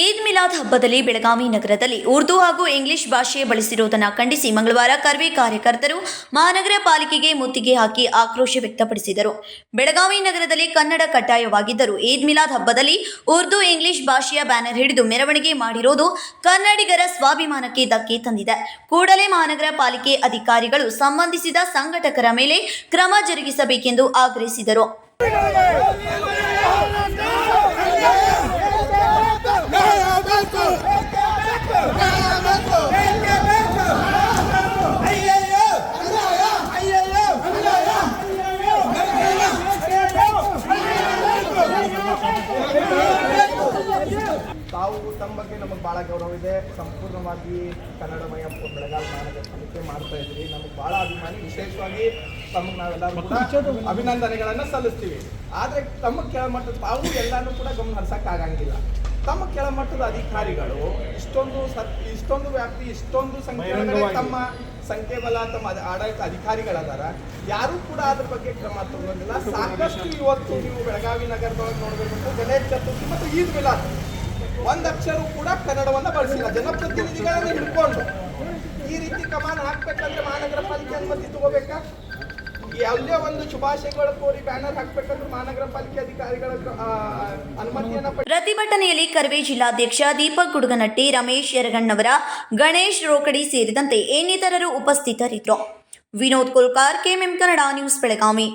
ಈದ್ ಮಿಲಾದ್ ಹಬ್ಬದಲ್ಲಿ ಬೆಳಗಾವಿ ನಗರದಲ್ಲಿ ಉರ್ದು ಹಾಗೂ ಇಂಗ್ಲಿಷ್ ಭಾಷೆ ಬಳಸಿರುವುದನ್ನು ಖಂಡಿಸಿ ಮಂಗಳವಾರ ಕರ್ವೆ ಕಾರ್ಯಕರ್ತರು ಮಹಾನಗರ ಪಾಲಿಕೆಗೆ ಮುತ್ತಿಗೆ ಹಾಕಿ ಆಕ್ರೋಶ ವ್ಯಕ್ತಪಡಿಸಿದರು. ಬೆಳಗಾವಿ ನಗರದಲ್ಲಿ ಕನ್ನಡ ಕಡ್ಡಾಯವಾಗಿದ್ದರೂ ಈದ್ ಮಿಲಾದ್ ಹಬ್ಬದಲ್ಲಿ ಉರ್ದು ಇಂಗ್ಲಿಷ್ ಭಾಷೆಯ ಬ್ಯಾನರ್ ಹಿಡಿದು ಮೆರವಣಿಗೆ ಮಾಡಿರೋದು ಕನ್ನಡಿಗರ ಸ್ವಾಭಿಮಾನಕ್ಕೆ ಧಕ್ಕೆ ತಂದಿದೆ. ಕೂಡಲೇ ಮಹಾನಗರ ಪಾಲಿಕೆ ಅಧಿಕಾರಿಗಳು ಸಂಬಂಧಿಸಿದ ಸಂಘಟಕರ ಮೇಲೆ ಕ್ರಮ ಜರುಗಿಸಬೇಕೆಂದು ಆಗ್ರಹಿಸಿದರು. ತಾವು ತಮ್ಮ ಬಗ್ಗೆ ನಮಗೆ ಭಾಳ ಗೌರವ ಇದೆ. ಸಂಪೂರ್ಣವಾಗಿ ಕನ್ನಡಮಯ ಬೆಳಗಾವಿ ಮಹಾನಗರ ಪಾಲಿಕೆ ಮಾಡ್ತಾ ಇದ್ರಿ ನಮಗೆ ಭಾಳ ಅಭಿಮಾನಿ. ವಿಶೇಷವಾಗಿ ತಮಗೆ ನಾವೆಲ್ಲರೂ ಕೂಡ ಅಭಿನಂದನೆಗಳನ್ನು ಸಲ್ಲಿಸ್ತೀವಿ. ಆದರೆ ತಮ್ಮ ಕೆಳಮಟ್ಟದ ತಾವು ಎಲ್ಲಾನು ಕೂಡ ಗಮನ ಹರಿಸೋಕ್ಕಾಗಂಗಿಲ್ಲ ತಮ್ಮ ಕೆಳಮಟ್ಟದ ಅಧಿಕಾರಿಗಳು ಇಷ್ಟೊಂದು ಸತ್ ಇಷ್ಟೊಂದು ವ್ಯಾಪ್ತಿ ಇಷ್ಟೊಂದು ಸಂಖ್ಯೆ ತಮ್ಮ ಸಂಖ್ಯೆ ಬಲ ತಮ್ಮ ಆಡಳಿತ ಅಧಿಕಾರಿಗಳದಾರ. ಯಾರೂ ಕೂಡ ಅದ್ರ ಬಗ್ಗೆ ಕ್ರಮ ತಗೊಂಡಿಲ್ಲ ಸಾಕಷ್ಟು ಇವತ್ತು ನೀವು ಬೆಳಗಾವಿ ನಗರದೊಳಗೆ ನೋಡಬೇಕು ಗಣೇಶ್ ಚತುರ್ಥಿ ಮತ್ತು ಈದ್ ಮಿಲಾದ್. ಒಂದ್ ಅಕ್ಷರ ಕೂಡ ಕನ್ನಡವನ್ನು ಬಳಸಿಲ್ಲ. ಜನಪ್ರತಿನಿಧಿಗಳನ್ನು ಹಿಡ್ಕೊಂಡು ಈ ರೀತಿ ಕಮಾನ್ ಹಾಕ್ಬೇಕಂದ್ರೆ ಮಹಾನಗರ ಪಾಲಿಕೆ ಅನುಮತಿ ತಗೋಬೇಕಾ? ಯಾವುದೇ ಒಂದು ಶುಭಾಶಯಗಳು ಕೋರಿ ಬ್ಯಾನರ್ ಹಾಕ್ಬೇಕಂದ್ರೆ ಮಹಾನಗರ ಪಾಲಿಕೆ ಅಧಿಕಾರಿಗಳ ಅನುಮತಿಯನ್ನ ಪ್ರತಿಭಟನೆಯಲ್ಲಿ ಕರ್ವೆ ಜಿಲ್ಲಾಧ್ಯಕ್ಷ ದೀಪಕ್ ಗುಡುಗನಟ್ಟಿ, ರಮೇಶ್ ಯರಗಣ್ಣವರ, ಗಣೇಶ್ ರೋಕಡಿ ಸೇರಿದಂತೆ ಇನ್ನಿತರರು ಉಪಸ್ಥಿತರಿದ್ದರು. Vinod Kulkar, KMM Kannada news Belagavi.